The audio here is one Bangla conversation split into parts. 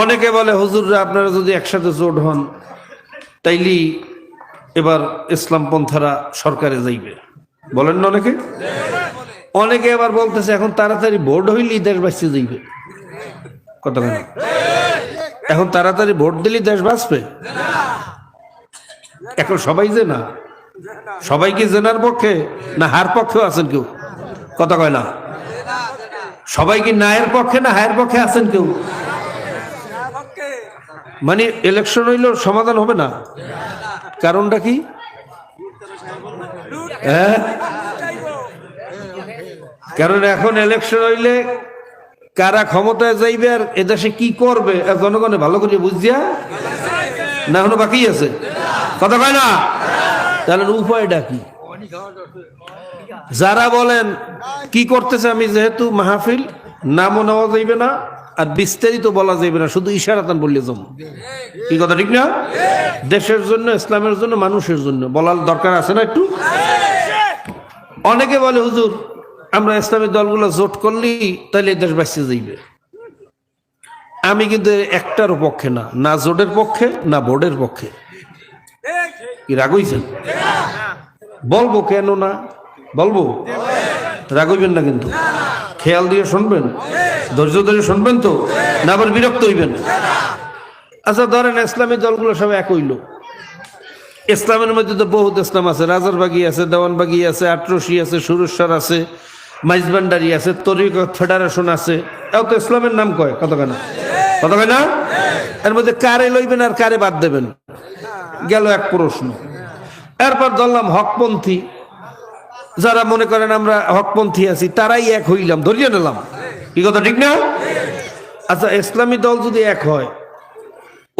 অনেকে বলে, হুজুররা আপনারা যদি একসাথে জোট হন, তাইলি এবার ইসলাম পন্থারা সরকারে যাইবে। বলেন না অনেকে? অনেকে এবার বলতেছে, এখন তাড়াতাড়ি ভোট হইলেই দেশ বাঁচতে যাইবে। কথা কেন এখন তাড়াতাড়ি ভোট দিলেই দেশ বাঁচবে? এখন সবাই যে না সবাই কি জেনার পক্ষে? না হার পক্ষেও আছেন কেউ? কথা কয় না। সবাই কি নায়ের পক্ষে না হায়ের পক্ষে আছেন কেউ? মানে ইলেকশন হইলেও সমাধান হবে না? কারণটা কি? হ্যাঁ? কারণ এখন ইলেকশন হইলে কারা ক্ষমতায় যাইবে আর এদেশে কি করবে? জনগণে ভালো করে বুঝিয়া না এখনও বাকি আছে? কথা কয় না? তাহলে উপায়টা কি? যারা বলেন, কি করতেছে আমি যেহেতু মাহফিল, নামও নেওয়া যাইবে না আর বিস্তারিত বলা যাইবে না, শুধু ইশারাতান বললে জম। কি কথা, ঠিক না? দেশের জন্য, ইসলামের জন্য, মানুষের জন্য, বলার দরকার আছে না একটু? অনেকে বলে, হুজুর, আমরা ইসলামী দলগুলো জোট করলেই তাহলে দেশ বাঁচতে যাইবে। আমি কিন্তু একটার পক্ষে না না জোটের পক্ষে, না বোর্ডের পক্ষে। রাগ বলব কেন না? বলব? রাগ হইবেন না কিন্তু। খেয়াল দিয়ে শুনবেন, ধৈর্য ধরে শুনবেন তো, না আবার বিরক্ত হইবেন। আচ্ছা ধরেন ইসলামী দলগুলো সব এক হইল। ইসলামের মধ্যে তো বহুত ইসলাম আছে রাজারবাগি আছে দেওয়ানবাগি আছে, আটরসি আছে সুরেশ্বর আছে, মাইজবান্ডারি আছে, তরিক ফেডারেশন আছে। এও তো ইসলামের নাম কয় কত কেন কত কয় না? এর মধ্যে কারে লইবেন আর কারে বাদ দেবেন? গেল এক প্রশ্ন। এরপর ধরলাম হকপন্থী। যারা মনে করেন আমরা হকপন্থী আছি, তারাই এক হইলাম, ধরিয়ে নিলাম। কি কথা, ঠিক না? আচ্ছা ইসলামী দল যদি এক হয়,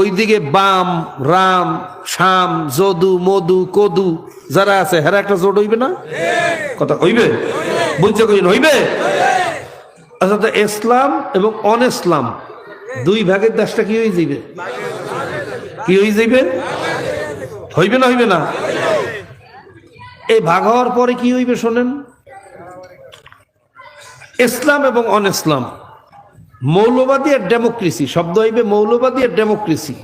ওইদিকে বাম, রাম, শাম, যদু মধু কদু, যারা আছে, হেরা একটা জোট হইবে না? কথা হইবে? বুঝছে কইন হইবে? আচ্ছা তো ইসলাম এবং অন ইসলাম দুই ভাগের দেশটা কি হয়ে যাইবে? কি হয়ে যাইবে? হইবে না হইবে না? এই ভাগ হওয়ার পরে কি হইবে শোনেন? ইসলাম এবং অন ইসলাম মৌলবাদী আর ডেমোক্রেসি, শব্দ হইবে মৌলবাদী আর ডেমোক্রেসি।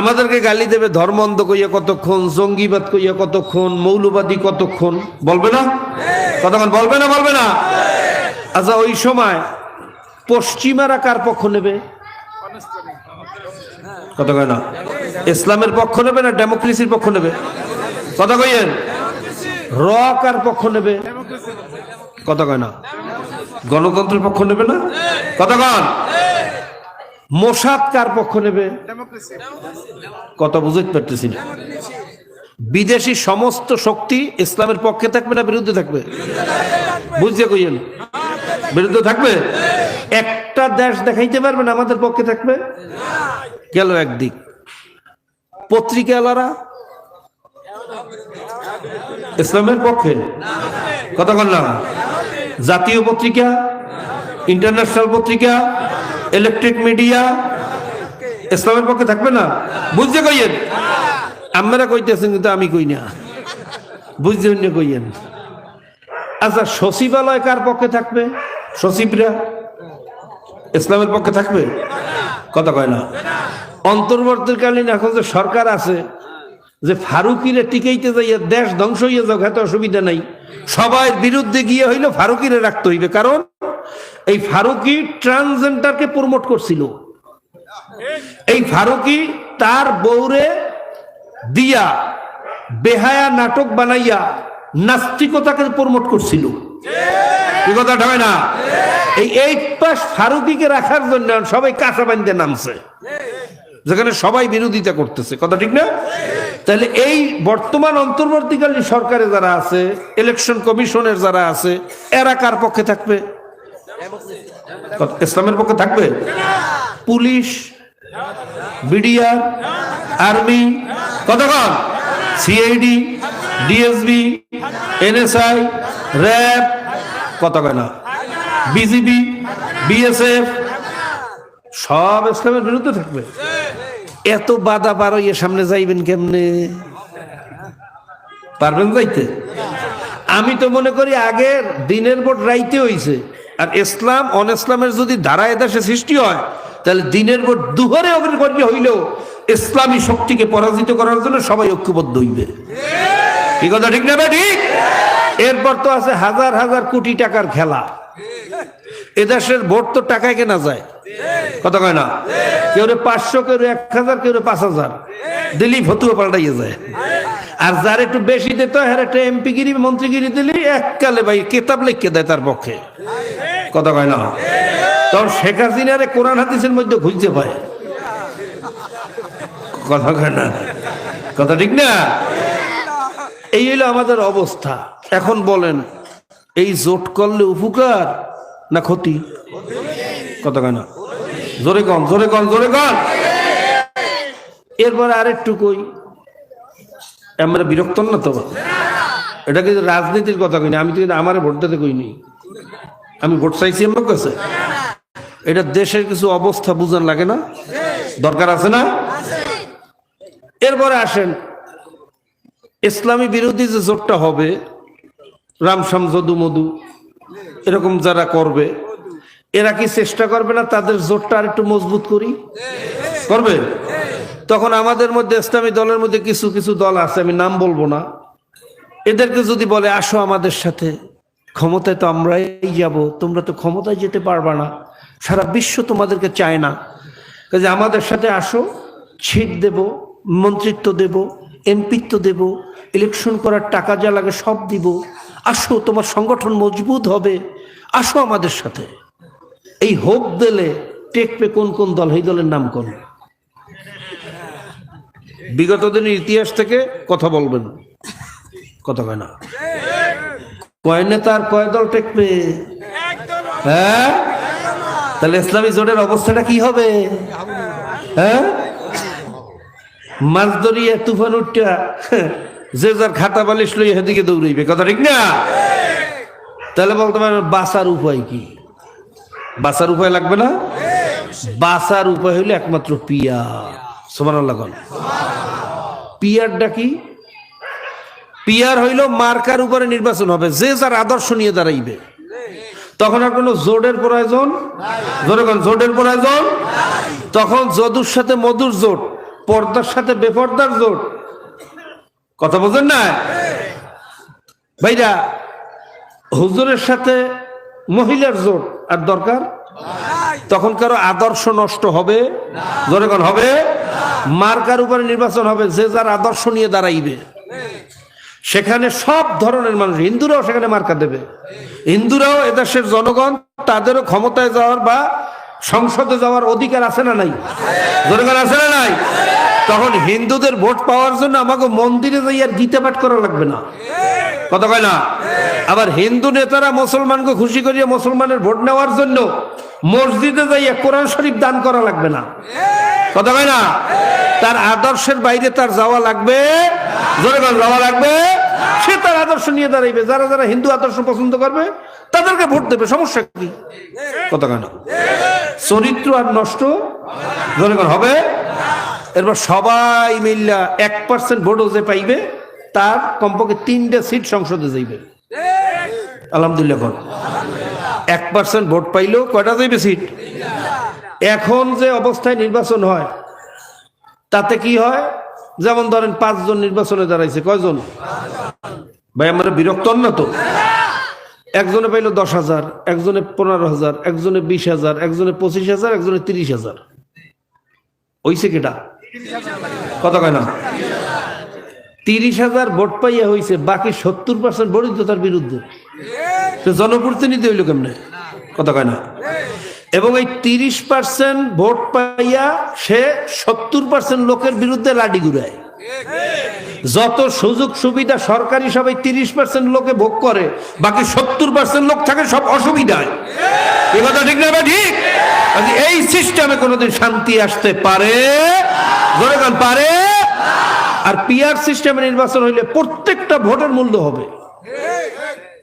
আমাদেরকে গালি দেবে ধর্ম অন্ধ কইয়া কতক্ষণ, জঙ্গিবাদ কইয়া কতক্ষণ, মৌলবাদী কতক্ষণ, বলবে না? কতক্ষণ বলবে না বলবে না? আচ্ছা ওই সময় পশ্চিমারা কার পক্ষ নেবে? কত না? ইসলামের পক্ষ নেবে না ডেমোক্রেসির পক্ষ নেবে? কথা কইয়েন? র পক্ষ নেবে? কত কয় না। গণতন্ত্রের পক্ষ নেবে না? কতক্ষণ মোসাদ কার পক্ষ নেবে? কত বুঝতে পারতেছি না। বিদেশি সমস্ত শক্তি ইসলামের পক্ষে থাকবে না বিরুদ্ধে থাকবে? বুঝতে কইয়েন। বিরুদ্ধে থাকবে? একটা দেশ দেখাইতে পারবেন আমাদের পক্ষে থাকবে? গেল একদিক। পত্রিকাওয়ালারা ইসলামের পক্ষে। কথা বললাম। জাতীয় পত্রিকা ইন্টারন্যাশনাল পত্রিকা ইলেকট্রিক মিডিয়া ইসলামের পক্ষে থাকবে না? বুঝতে কইয়েন? আমরা কইতেছেন কিন্তু আমি কই না। বুঝতে হইলে কইয়েন। আচ্ছা সচিবালয় কার পক্ষে থাকবে? সচিবরা? ইসলামের পক্ষে থাকবে? কথা কয় না। অন্তর্বর্তীকালীন এখন যে সরকার আছে যে ফারুকিরে টিকাইতে যাইয়া দেশ ধ্বংস হইয়া যাও এত অসুবিধা নাই। সবাই বিরুদ্ধে গিয়ে হইল ফারুকিরে রাখতে হইবে। কারণ এই ফারুকি ট্রান্সজেন্ডারকে প্রমোট করছিল। এই ফারুকি তার বউরে দিয়া বেহায়া নাটক বানাইয়া নাস্তিকতাকে প্রমোট করছিল। কি কথা হবে না এই এইট পাস ফারুকিকে রাখার জন্য সবাই কাঁচা বান্ধে নামছে। যেখানে সবাই বিরোধিতা করতেছে। কথা ঠিক না? তাহলে এই বর্তমান অন্তর্বর্তীকালীন সরকারে যারা আছে ইলেকশন কমিশনের যারা আছে, এরা কার পক্ষে থাকবে? ইসলামের পক্ষে থাকবে? পুলিশ, বিডিআর, আর্মি কতক্ষণ সিআইডি, ডিএসবি, এনএসআই, র্যাব কত না বিজিবি, বিএসএফ, সব ইসলামের বিরুদ্ধে থাকবে। এত বাধা পার হইয়ে সামনে যাইবেন কেমনে? পারবেন যাইতে? আমি তো মনে করি আগের দিনের ভোট রাইতে হইছে। আর ইসলাম অন ইসলামের যদি ধারা এদেশে সৃষ্টি হয় তাহলে দিনের পর দুহরে অগ্রগণ্য হইলেও ইসলামী শক্তিকে পরাজিত করার জন্য সবাই ঐক্যবদ্ধ হইবে। কি কথা ঠিক না ঠিক? এরপর তো আছে হাজার হাজার কোটি টাকার খেলা। এদেশের ভোট তো টাকায় কেনা যায়। কথা কয় না? কেউ রে পাঁচশো, কেউ এক হাজার, কেউ পাঁচ হাজার। দিলি ফতুয়া পাল্টাইয়ে যায়। আর যার একটু বেশি দিত হ্যাঁ একটা এমপি গিরি মন্ত্রীগিরি দিলি এককালে ভাই কেতাব লিখকে দেয় তার পক্ষে। কথা কয় না? তখন শেখ হাসিনারে কোরআন হাদিসের মধ্যে খুঁজতে পায়। কথা কয় না? কথা ঠিক না? এই হইল আমাদের অবস্থা। এখন বলেন, এই জোট করলে উপকার? না ক্ষতি? কথা কয় না। জোরে কন জোরে কন জোরে কন। এরপরে আরেকটু কই, আমরা বিরক্ত না তো? এটা কিন্তু রাজনীতির কথা কইনি? আমি তো কিন্তু আমার ভোট দিতে কইনি। আমি ভোট চাইছি আমার কাছে। এটা দেশের কিছু অবস্থা বুঝান লাগে না? দরকার আছে না? এরপরে আসেন, ইসলামী বিরোধী যে জোটটা হবে রামসাম যদু মধু এরকম যারা করবে, এরা কি চেষ্টা করবে না তাদের জোরটা আর একটু মজবুত করি? করবে? তখন আমাদের মধ্যে, ইসলামী দলের মধ্যে কিছু কিছু দল আছে, আমি নাম বলব না। এদেরকে যদি বলে, আসো আমাদের সাথে, ক্ষমতায় তো আমরাই যাব, তোমরা তো ক্ষমতায় যেতে পারবা না, সারা বিশ্ব তোমাদেরকে চায় না। কাজে আমাদের সাথে আসো, ছিট দেব, মন্ত্রিত্ব দেব, এমপিত্ব দেব, ইলেকশন করার টাকা যা লাগে সব দিব। আসো, তোমার সংগঠন মজবুত হবে। আসো আমাদের সাথে। এই হোপ দিলে টেকবে কোন কোন দল এই দলের নাম কোন? বিগত দিনের ইতিহাস থেকে কথা বলবেন। কথা কয় না। কয় নেতা আর কয় দল টেকবে? হ্যাঁ? তাহলে ইসলামী জোটের অবস্থাটা কি হবে? হ্যাঁ? মাছ ধরিয়া তুফান উঠটা যে যার খাতা বালিশ লইয়া সেদিকে দৌড়াইবে। কথা ঠিক না? তাহলে বলতে পারেন বাঁচার উপায় কি? বাঁচার উপায় লাগবে না? বাঁচার উপায় হইলে একমাত্র পিয়া। সমান লাগান পিয়ারটা কি? পিয়ার হইল মার্কার উপরে নির্বাচন হবে, যে যার আদর্শ নিয়ে দাঁড়াইবে। তখন আর কোনো জোটের প্রয়োজন? জোরে জোটের প্রয়োজন? তখন যদুর সাথে মধুর জোট, পর্দার সাথে বেপর্দার জোট। কথা বোঝেন না ভাইরা হুজুরের সাথে মহিলার জোট আর দরকার? তখন কারও আদর্শ নষ্ট হবে? কোন হবে? মার্কার উপরে নির্বাচন হবে? যে যার আদর্শ নিয়ে দাঁড়াইবে। সেখানে সব ধরনের মানুষ, হিন্দুরাও সেখানে মার্কা দেবে। হিন্দুরাও এদেশের জনগণ, তাদেরও ক্ষমতায় যাওয়ার বা সংসদে যাওয়ার অধিকার আছে না নাই? জনগণ আছে না নাই? তখন হিন্দুদের ভোট পাওয়ার জন্য আমাকে মন্দিরে যাই আর গীতা পাঠ করা লাগবে না। কথা কয় না? আবার হিন্দু নেতারা মুসলমানকে খুশি করিয়ে মুসলমানের ভোট নেওয়ার জন্য মসজিদে যাইয়া কোরআন শরীফ দান করা লাগবে না। কথা কয় না? তার আদর্শের বাইরে তার যাওয়া লাগবে? জোরে যাওয়া লাগবে? সে তার আদর্শ নিয়ে দাঁড়াইবে। যারা যারা হিন্দু আদর্শ পছন্দ করবে তাদেরকে ভোট দেবে সমস্যা কি? কথা কয় না? চরিত্র আর নষ্ট? বল, হবে? এরপর সবাই মিল্লা এক পার্সেন্ট ভোটও যে পাইবে তার কমপক্ষে তিনটে সিট সংসদে যাইবে। আলহামদুলিল্লাহ এক পার্সেন্ট ভোট পাইলেও কয়টা যাইবে সিট? এখন যে অবস্থায় নির্বাচন হয়, তাতে কি হয়? যেমন ধরেন পাঁচজন নির্বাচনে দাঁড়াইছে, কয়জন? ভাই, আমরা বিরক্ত না তো? একজনে পাইলো দশ হাজার, একজনে পনেরো হাজার, একজনে বিশ হাজার, একজনে পঁচিশ হাজার, একজনে তিরিশ হাজার। হইছে কেটা? কত কয় না? তিরিশ হাজার ভোট পাইয়া হইছে, বাকি সত্তর পার্সেন্ট ভোটই তো তার বিরুদ্ধে জনপ্রতিনিধি হইল কেমনে? কথা কয় না। এবং এই তিরিশ পার্সেন্ট ভোট পাইয়া সে সত্তর পার্সেন্ট লোকের বিরুদ্ধে লাডি ঘুরায়। যত সুযোগ সুবিধা সরকারি সবাই তিরিশ পার্সেন্ট লোকে ভোগ করে, বাকি সত্তর পার্সেন্ট লোক থাকে সব অসুবিধায়। এ কথা ঠিক না ঠিক? এই সিস্টেমে কোনোদিন শান্তি আসতে পারে? পারে? আর পিআর সিস্টেমে নির্বাচন হইলে প্রত্যেকটা ভোটের মূল্য হবে।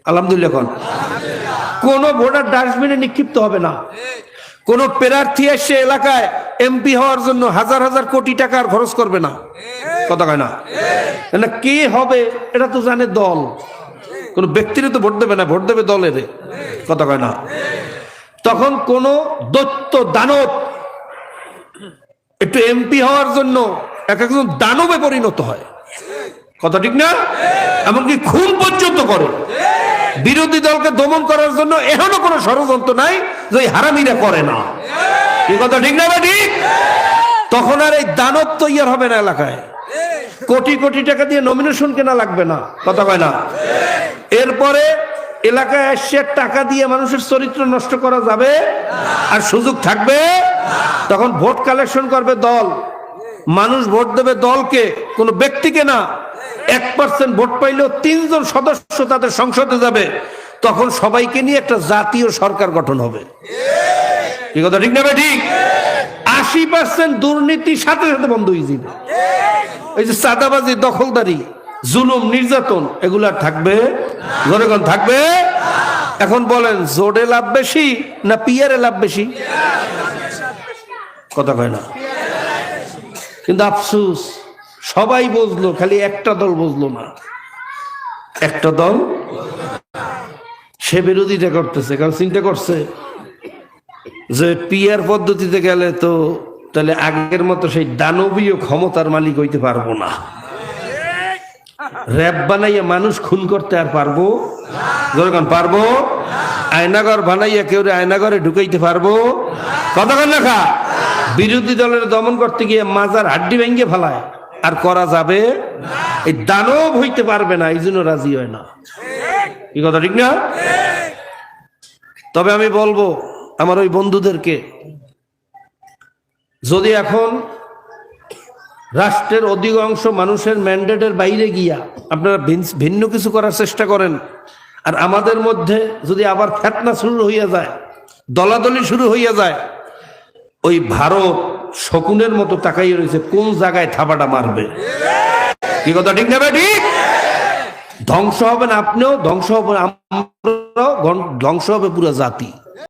আলহামদুলিল্লাহ কোন কোন ভোটার ডাস্টবিনে নিক্ষিপ্ত হবে না। কোন প্রার্থী এসে এলাকায় এমপি হওয়ার জন্য হাজার হাজার কোটি টাকা আর খরচ করবে না। কথা কয় না? কে হবে এটা তো জানে দল। কোন ব্যক্তির তো ভোট দেবে না, ভোট দেবে দলের। কথা কয় না? তখন কোন দৈত্য দানব একটু এমপি হওয়ার জন্য এক একজন দানবে পরিণত হয়। কথা ঠিক না? এমনকি খুন পর্যন্ত করে। বিরোধী দলকে দমন করার জন্য এখনও কোনো ষড়যন্ত্র নাই যে হারামিরা করে না। এই কথা ঠিক না ঠিক তখন আর এই দানব তৈয়ার হবে না এলাকায়। কোটি কোটি টাকা দিয়ে নমিনেশন কেনা লাগবে না। কথা কয় না? এরপরে এলাকায় এসে টাকা দিয়ে মানুষের চরিত্র নষ্ট করা যাবে আর সুযোগ থাকবে? তখন ভোট কালেকশন করবে দল। মানুষ ভোট দেবে দলকে, কোনো ব্যক্তিকে না। এক পার্সেন্ট ভোট পাইলেও তিনজন সদস্য তাদের সংসদে যাবে। তখন সবাইকে নিয়ে একটা জাতীয় সরকার গঠন হবে। কি কথা, ঠিক না ভাই? ঠিক। আশি পার্সেন্ট দুর্নীতি সাথে সাথে বন্ধ হয়ে যাবে। এই যে চাঁদাবাজি, দখলদারি, জুলুম, নির্যাতন, এগুলা থাকবে? থাকবে? এখন বলেন জোডে লাভ বেশি না পিয়ারে লাভ বেশি? কথা কয় না। কিন্তু আফসুস, সবাই বুঝলো, খালি একটা দল বুঝলো না। একটা দল সে বিরোধিতা করতেছে, কারণ চিন্তা করছে যে পিয়ার পদ্ধতিতে গেলে তো তাহলে আগের মতো সেই দানবীয় ক্ষমতার মালিক হইতে পারব না। র্যাব বানাইয়া মানুষ খুন করতে আর পারব? যখন পারব? আয়নাগর বানাইয়া কেউ আয়নাগরে ঢুকাইতে পারব? কতক্ষণ লেখা? বিরোধী দলের দমন করতে গিয়ে মাজার হাড্ডি ভেঙে ফেলায়। আর করা যাবে? এই দানব হইতে পারবে না, এই জন্য রাজি হয় না। কি কথা, ঠিক না? তবে আমি বলব, আমার ওই বন্ধুদেরকে, যদি এখন রাষ্ট্রের অধিকাংশ মানুষের ম্যান্ডেটের বাইরে গিয়া আপনারা ভিন- ভিন্ন কিছু করার চেষ্টা করেন, আর আমাদের মধ্যে যদি আবার ফেতনা শুরু হইয়া যায়, দলাদলি শুরু হইয়া যায় ওই ভারত শকুনের মতো তাকাই রয়েছে, কোন জায়গায় থাবাটা মারবে? কি কথা, ঠিক না ঠিক? ধ্বংস হবেন আপনিও ধ্বংস হবে আমরাও ধ্বংস হবে পুরো জাতি।